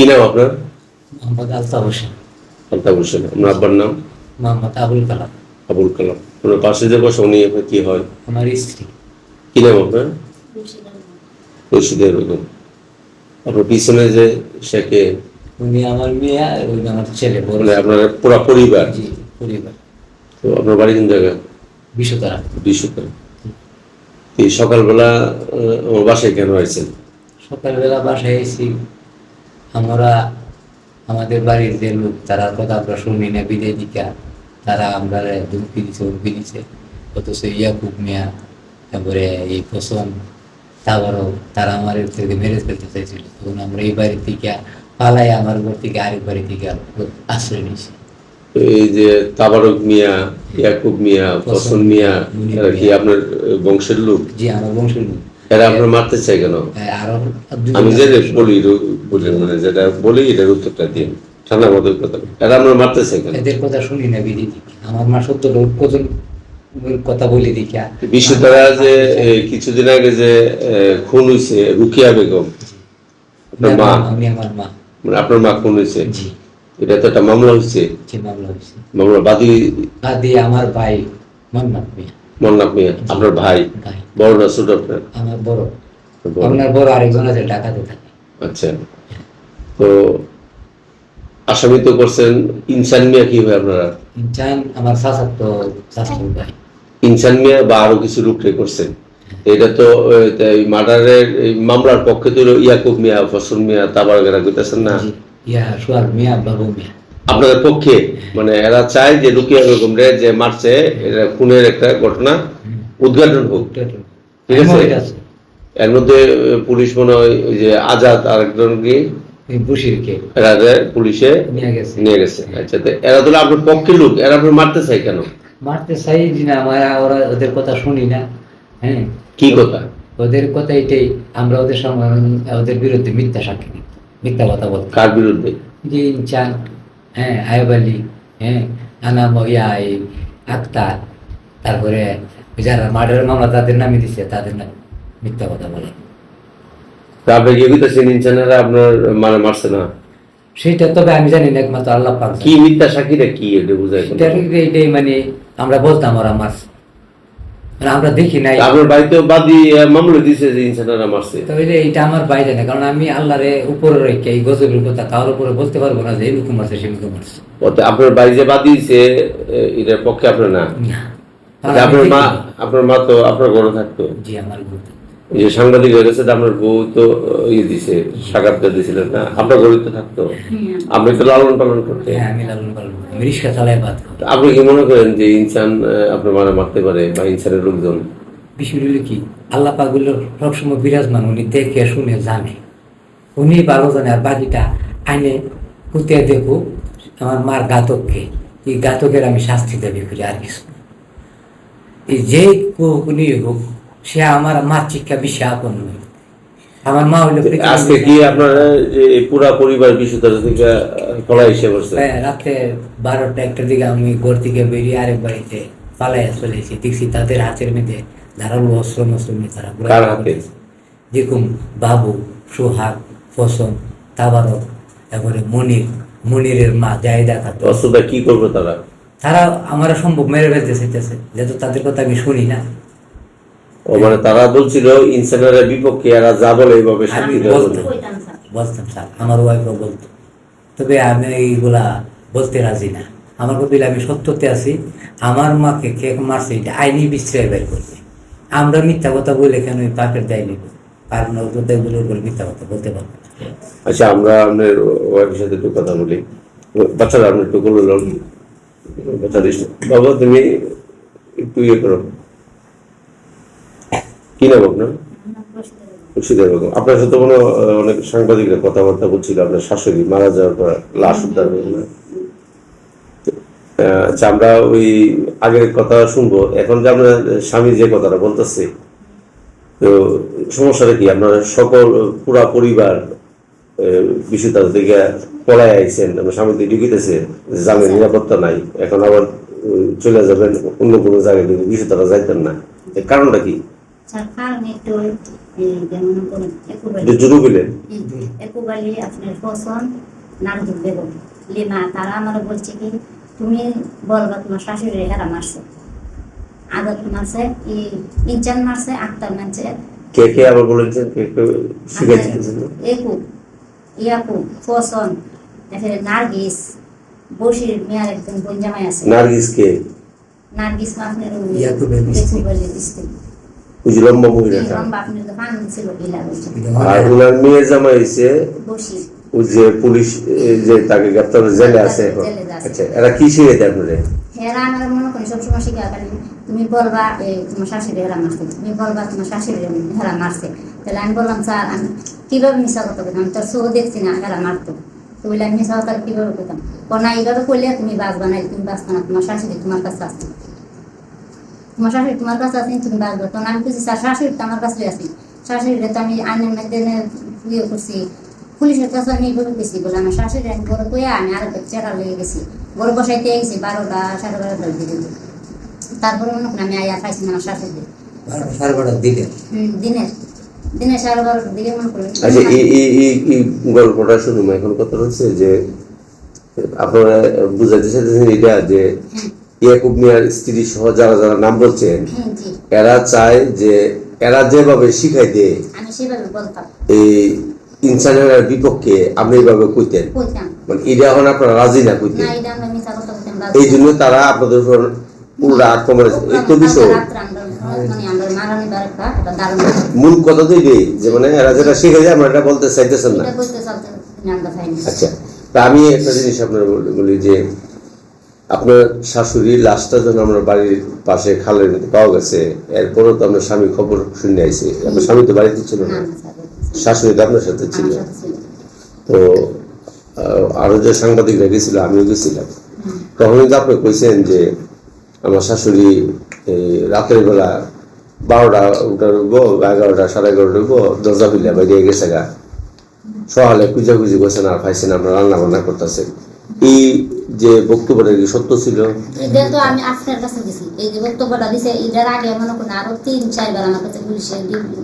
কি নাম আপনার? মোহাম্মদ আলতাফ হোসেন। আলতাফ হোসেন। আপনার আব্বার নাম? মোহাম্মদ আবুল কালাম। আবুল কালাম। আপনার পাশে যে বসে উনি আপনার কি হয়? আমার স্ত্রী। কি নাম আপনার? রশিদের বেগম আপনার পিছনে যে সেকে উনি আমার মেয়ে আর ওই আমার ছেলে বড় মানে আপনার পুরা পরিবার? জি পরিবার। তো আপনার বাড়ি কোন জায়গায়? বিশ্বতারা বিশ্বকাল এই সকালবেলা আমার বাসায় কেন আসছেন সকালবেলা বাসায় এসেছি আমরা আমাদের বাড়ির যে লোক তারা কথা আমরা শুনি না বিদায় দিকা। তারা আমরা ধুমকি দিছে উমকি দিছে। অথচ ইয়াকুব মিয়া তারপরে এই পছন্দ তারপরও তারা আমার থেকে মেরে ফেলতে চাইছিল। তখন আমরা এই বাড়ি থেকে পালাই আমার ঘর থেকে আরেক বাড়ি থেকে আশ্রয় নিয়েছি। এই যে তাবারক মিয়া ইয়াকুব মিয়া ফসল মিয়া এরা কি আপনার বংশের লোক? জি আমার বংশের লোক। এরা আপনার মারতে চাই কেন? আমি যে। বলি বলি মানে যেটা বলি এটার উত্তরটা দিন। ঠান্ডা মতো কথা এরা আপনার মারতে চাই কেন এদের কথা শুনি না বিধি আমার মা সত্য লোক কজন কথা বলি দেখা বিশ্বতারা যে কিছুদিন আগে যে খুন হয়েছে রুকিয়া বেগম আপনার মা? উনি আমার মা। মানে আপনার মা খুন হয়েছে জি। এটা তো একটা মামলা হয়েছে মামলা হয়েছে মামলা বাদী? আমার ভাই মোহাম্মদ মিয়া। মন্নাথ মিয়া আপনার ভাই? বড় না ছোট আপনার? আমার বড়। বড়। আপনার বড় আরেকজন আছে ঢাকাতে থাকে। আচ্ছা। তো আসামি তো করছেন ইনসান মিয়া কি হয় আপনারা? চান আমার শাসক ভাই ইনসান মিয়া বা আরও কিছু রূপরে করছেন। এটা তো মার্ডারের মামলার পক্ষে তো ইয়াকুব মিয়া ফসল মিয়া তাবারগেরা কইতেছেন না? ইয়া সোয়াল মিয়া বাবু মিয়া। আপনাদের পক্ষে? মানে এরা চায় যে রুকিয়া বেগম রে যে মারছে এটা খুনের একটা ঘটনা। উদ্ঘাটন হোক। ঠিক আছে? এর মধ্যে পুলিশ মনে হয় ওই যে আজাদ আরেকজন কি? এই বসিরকে পুলিশে নিয়ে গেছে। আচ্ছা এরা আপনার লোক এরা আপনার মারতে চাই কেন? মারতে চাই না আমরা ওরা ওদের কথা শুনি না হ্যাঁ। কি কথা? ওদের কথা এটাই আমরা ওদের ওদের বিরুদ্ধে মিথ্যা সাক্ষী মিথ্যা কথা বলতে। কার বিরুদ্ধে? যে ইনচান হ্যাঁ আয়ব আলী হ্যাঁ আনাম ইয়া আক্তার তারপরে যারা মার্ডারের মামলা তাদের নামে দিচ্ছে তাদের নামে। মিথ্যা কথা বলে। তা আপনি কি বুঝতেছেন ইনসানেরা আপনার মানে মারছে না? সেইটা তবে আমি জানি না একমাত্র আল্লাহ পাক কি মিথ্যা কি এটা বুঝাই এটা এইটাই মানে আমরা বলতাম ওরা মারছে মানে আমরা দেখি নাই। আপনার বাড়িতে বাদী মামলা দিছে যে ইনসানেরা মারছে। তো এটা আমার বাইরে না কারণ আমি আল্লাহরে উপরে রেখে এই গজবের কথা উপরে বলতে পারব না যে এই মুখে মারছে সে মুখে মারছে। আপনার বাড়ি যে বাদী দিছে এটার পক্ষে আপনার না? আপনার মা আপনার মা তো আপনার ঘরে থাকতো? জি আমার এই যে সাংবাদিক হয়ে গেছে আপনার বউ তো ইয়ে দিছে সাক্ষাৎকার দিছিলেন না? আপনার ঘরে তো থাকতো আপনি তো লালন পালন করতেন। হ্যাঁ আপনি কি মনে করেন যে ইনসান আপনার মানে মারতে পারে বা ইনসানের লোকজন? বিষয় হলো কি আল্লাহ পাগুলো সবসময় বিরাজমান উনি দেখে শুনে জানে। উনি ভালো জানে আর বাকিটা আইনে কুতে দেখো আমার মার ঘাতককে। এই ঘাতকের আমি শাস্তি দাবি করি আর কিছু। এই যে উনি হোক সে আমার মার শিক্ষা বেশি আপন নয় আমার মা হইল আজকে কি আপনার যে পুরা পরিবার বিশুদ্ধতা থেকে ফলা হিসেবে করছে হ্যাঁ, রাতে বারোটা একটার দিকে আমি ঘর থেকে বেরিয়ে আরেক বাড়িতে পালাইয়া চলেছি দেখছি তাদের হাতের মধ্যে ধারালো অস্ত্র মস্ত্র নিয়ে তারা। যেরকম বাবু সোহাগ ফসন তাবারক তারপরে মনির মনিরের মা জায়দা খাতুন অস্ত্রটা কি করবে তারা? তারা আমার সম্ভব মেরে ফেলতে চাইতেছে। যেহেতু তাদের কথা আমি শুনি না ও মানে তারা বলছিল ইনসানের বিপক্ষে এরা যা বলে এইভাবে দেওয়া বলতাম স্যার আমার ওয়াইফও বলতো। তবে আমি এইগুলা বলতে রাজি না। আমার কপিল আমি সত্যতে আছি। আমার মাকে কে মারছে এটা আইনি বিশ্রয় বের করবে। আমরা মিথ্যা কথা বলে কেন ওই পাপের দায় নিব? আর ওগুলোর উপর মিথ্যা কথা বলতে পারব আচ্ছা আমরা আপনার ওয়াইফের সাথে একটু কথা বলি। বাচ্চারা আপনি একটু বলে বাচ্চা দিস বাবা তুমি একটু ইয়ে করো। কি নাম আপনার? মুর্শিদা বেগম আপনার সাথে কোনো অনেক সাংবাদিকরা কথাবার্তা বলছিল আপনার শাশুড়ি মারা যাওয়ার পর লাশ উদ্ধার না। আচ্ছা আমরা ওই আগের কথা শুনব। এখন যে আপনার স্বামী যে কথাটা বলতেছে তো সমস্যাটা কি? আপনার সকল পুরা পরিবার বিশুদ্ধ থেকে পলায় আইছেন। আপনার স্বামী তো ঢুকিতেছে জানে নিরাপত্তা নাই। এখন আবার চলে যাবেন অন্য কোনো জায়গায় বিশুদ্ধরা যাইতেন না। কারণটা কি? আপনার পছন্দ নারদুল বেগম লিমা তারা আমার বলছে কি তুমি বলবা তোমার শাশুড়ি হেরা মারছে আদত মারছে ই- ইজ্জান মারছে আক্তার মারছে কে কে আবার বলেছেন কে কে শিখাইতেছেন একু ইয়াকু পছন্দ এখানে নার্গিস বসির মেয়ার একজন বঞ্জামাই আছে। নার্গিস কে? নার্গিস ওই যে লম্বা মহিলাটা আর ওনার মেয়ে জামাই হয়েছে ওই যে পুলিশ যে তাকে গ্রেপ্তার জেলে আছে এখন। আচ্ছা এরা কি শিখাইতে আপনারে হেরা আমার মনে করি সবসময় শিখা খালি তুমি বলবা এই তোমার শাশুড়ি হেরা মারছে। তুমি বলবা তোমার শাশুড়ি হেরা মারছে। তাহলে আমি বললাম স্যার আমি কীভাবে মিশা কথা বলতাম আমি তোর দেখছি না হেরা মারতো। তো বলে আমি মিশা কথা কীভাবে করতাম? না এইভাবে করলে তুমি বাঁচবা না তুমি বাঁচবা না তোমার শাশুড়ি তোমার কাছে আসছে তোমার শাশুড়ি তোমার কাছে আছে তুমি বাঁচবা তখন আমি কিছু স্যার শাশুড়ি তো আমার কাছে আছে। শাশুড়িটা তো আমি আইনের মধ্যে ইয়ে করছি। পুলিশের কাছে আমি এইভাবে গেছি বলে আমার শাশুড়ি আমি বড় কইয়া আমি আরও চেকার লেগে গেছি। বড় বসাইতে গেছি বারোটা সাড়ে বারোটার দিকে তারপরে মনে করেন আমি আয়া খাইছি আমার শাশুড়ি সাড়ে বারোটার দিকে হম, দিনের দিনের সাড়ে বারোটার দিকে মনে করেন। আচ্ছা এই এই এই এই গল্পটা শুনুন। এখন কথা হচ্ছে যে আপনারা বুঝাইতে চাইতেছেন এটা যে ইয়াকুব মিয়ার স্ত্রী সহ যারা যারা নাম বলছেন এরা চায় যে এরা যেভাবে শিখাই দেয় আমি এই ইনসানের বিপক্ষে আপনি এইভাবে কইতেন। মানে এটা এখন আপনারা রাজি না কইতেন এই জন্য তারা আপনাদের উপর পুরো আক্রমণ এই তো বিষয় রাত্রে আমরা মানে মূল কথা তো এটাই যে মানে এরা যেটা শিখে যায় আমরা এটা বলতে চাইতেছেন না। আচ্ছা তা আমি একটা জিনিস আপনার বলি যে আপনার শাশুড়ি লাশটা যখন আমরা বাড়ির পাশে খালের মধ্যে পাওয়া গেছে এরপরও তো আপনার স্বামী খবর শুনে আইছে। আপনার স্বামী তো বাড়িতে ছিল না। স্যার, শাশুড়ি তো আপনার সাথে ছিল। তো আহ, আরও যে সাংবাদিকরা গেছিল আমিও গেছিলাম। তখন কিন্তু আপনি কইছেন যে আমার শাশুড়ি এই রাতের বেলা বারোটা উঠা উঠবো এগারোটা সাড়ে এগারোটা উঠবো দরজা খুলে বাইরে গেছে গা। সকালে খুঁজা খুঁজি করছেন আর পাইছেন আমরা রান্না বান্না করতেছেন। এই যে বক্তব্যটা কি সত্য ছিল? এটা তো আমি আপনার কাছে দিছি এই যে বক্তব্যটা দিছে এটার আগে মনে করেন আরও তিন চারবার আমার কাছে পুলিশে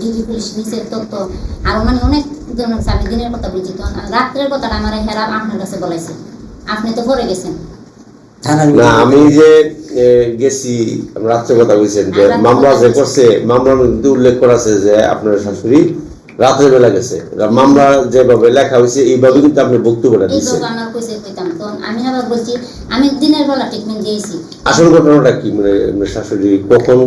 ডিবি পুলিশ নিচে তথ্য আরও মানে অনেক ধরনের আমি দিনের কথা বলছি। তো রাত্রের কথাটা আমার হেরা আপনার কাছে বলাইছে। আপনি তো পরে গেছেন। না আমি যে গেছি রাত্রে কথা বলছেন যে মামলা যে করছে মামলার মধ্যে উল্লেখ করা আছে যে আপনার শাশুড়ি রাতের বেলা গেছে। মামলা যেভাবে লেখা হয়েছে এইভাবে কিন্তু আপনি বক্তব্যটা দিচ্ছেন তো আমি আবার বলছি আমি দিনের বেলা ট্রিটমেন্ট দিয়েছি। আসল ঘটনাটা কি? মানে শাশুড়ি কখন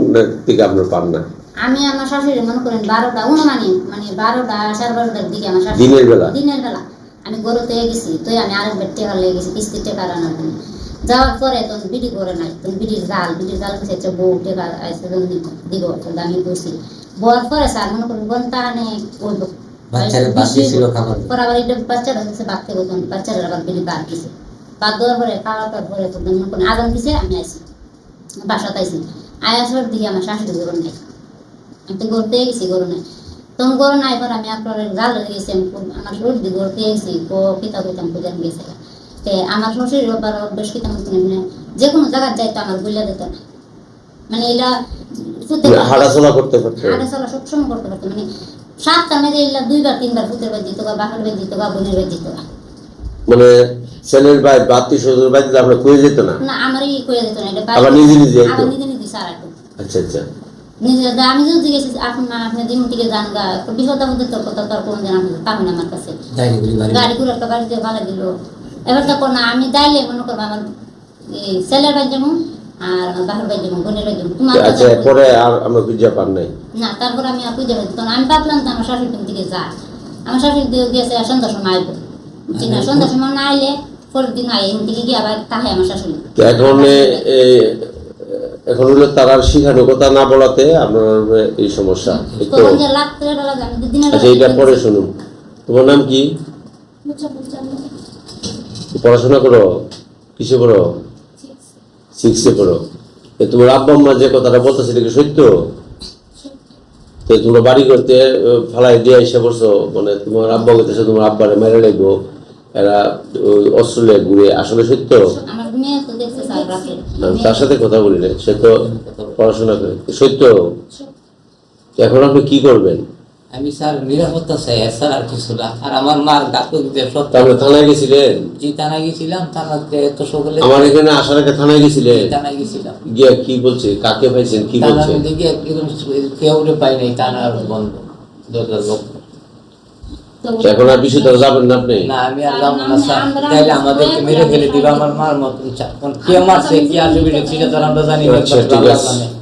থেকে আপনার পান না? আমি আমার শাশুড়ি মনে করেন বারোটা অনুমানিক মানে বারোটা সাড়ে বারোটার দিকে আমার শাশুড়ি। দিনের বেলা? দিনের বেলা। আমি গরুতে গেছি তো আমি আরেকবার টেকা লেগে গেছি কিস্তির টেকা আনার জন্য। যাওয়ার পরে তখন বিডি করে নাই। তখন বিডির জাল বিডির জাল কিছু একটা বউ টেকা আসছে দিব তখন আমি বসি বয়ার পরে স্যার মনে করেন ঘণ্টা নে ওই বাচ্চারা বাদ দিয়েছিল খাবার। পরে আবার এটা বাচ্চারা হচ্ছে বাদ থেকে তখন বাচ্চারা আবার বিডি বাদ দিছে। বাদ দেওয়ার পরে খাওয়া দাওয়ার তখন মনে করেন আজান দিছে আমি দিকে আমার শাশুড়ি নেই। আমি তো গেছি গরু নাই। তখন গরু নাই পর আমি আপনার জাল হয়ে গেছি আমার শরীর দিয়ে গেছি পিতা পূজান গেছে তে আমার শ্বশুর ব্যাপার বেশ কিতাম মানে যে কোনো জায়গায় যাইতো আমার বুঝলা দিত না মানে এটা মানে হাঁটাচলা করতে পারছে হাঁটা চলা সবসময় করতে পারতো মানে সাতটা মেয়েদের এগুলা দুইবার তিনবার দিত বা বাহার দিত বা বোনের দিত মানে ছেলের ভাই বাতি শ্বশুর বাড়ি দিলে আপনার কয়ে যেত না? না আমারই কয়ে যেত না এটা আবার নিজে নিজে? আবার নিজে নিজে সারা আচ্ছা আচ্ছা। আমি যদি জিজ্ঞেস আপনার আপনি দিন থেকে যান গা বিপদ আপদের তোর কথা তোর কোন জানা পাবেন আমার কাছে। গাড়ি করে একটা দিয়ে ভাড়া দিল। এবার তো না আমি দাইলে মনে করব আমার ছেলের বাড়ি যাব আর আমার বাড়ি যাব বোনের বাড়ি তোমার আচ্ছা পরে আর আমরা খুঁজে পান নাই। না তারপর আমি আর পুজো তখন আমি ভাবলাম তো আমার শাশুড়ি তুমি দিকে যায় আমার শাশুড়ি দিকে গিয়েছে সন্ধ্যার সময় আইবো। বুঝছি না? সন্ধ্যার সময় না আইলে পরের দিন আই এমন দিকে গিয়ে আবার তাহে আমার শাশুড়ি। এখন এখন হলো তার শিখানো কথা না বলাতে আপনার এই সমস্যা। দিনের আচ্ছা পরে শুনুন। তোমার নাম কি? পড়াশোনা করো কিসে করো সিক্সে করো এ তোমার আব্বা আম্মা যে কথাটা বলতেছে এটা কি সত্য? তো তোমরা বাড়ি করতে ফালাই দিয়ে এসে বসছো মানে তোমার আব্বা করতেছে তোমার আব্বারে মেরে লাগবো এরা ওই অস্ট্রেলিয়া ঘুরে আসলে সত্য? তো তার সাথে কথা বলি না সে তো পড়াশোনা করে। সত্য। এখন আপনি কি করবেন? আমি স্যার নিরাপত্তা চাই আর স্যার আর কিছু না। আর আমার মার সত্য তারপরে থানায় গেছিলেন? জি থানায় গেছিলাম থানাতে এত সকলে আমার এখানে আসার আগে থানায় গেছিলেন? থানায় গেছিলাম। গিয়া কি বলছে? কাকে পাইছেন? কি বলছে দিকে একদম কেউ পাই নাই থানার বন্ধ দরকার লোক। এখন আর বিষয় তারা যাবেন না আপনি? না আমি আর যাব না স্যার। তাইলে আমাদেরকে মেরে ফেলে দিবে আমার মার মতন কে মারছে কি আসবে সেটা তো আমরা জানি না